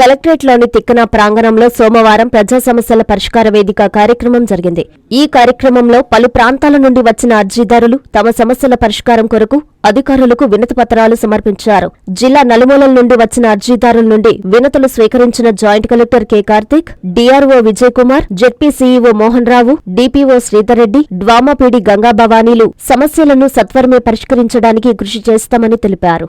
కలెక్టరేట్లోని తిక్కన ప్రాంగణంలో సోమవారం ప్రజా సమస్యల పరిష్కార వేదిక కార్యక్రమం జరిగింది. ఈ కార్యక్రమంలో పలు ప్రాంతాల నుండి వచ్చిన అర్జీదారులు తమ సమస్యల పరిష్కారం కొరకు అధికారులకు వినతి పత్రాలు సమర్పించారు. జిల్లా నలుమూలల నుండి వచ్చిన అర్జీదారుల నుండి వినతులు స్వీకరించిన joint collector K Karthik DRO Vijay Kumar ZP CEO Mohan Rao DPO Sridhar Reddy DWAMA PD Ganga భవానీలు సమస్యలను సత్వరమే పరిష్కరించడానికి కృషి చేస్తామని తెలిపారు.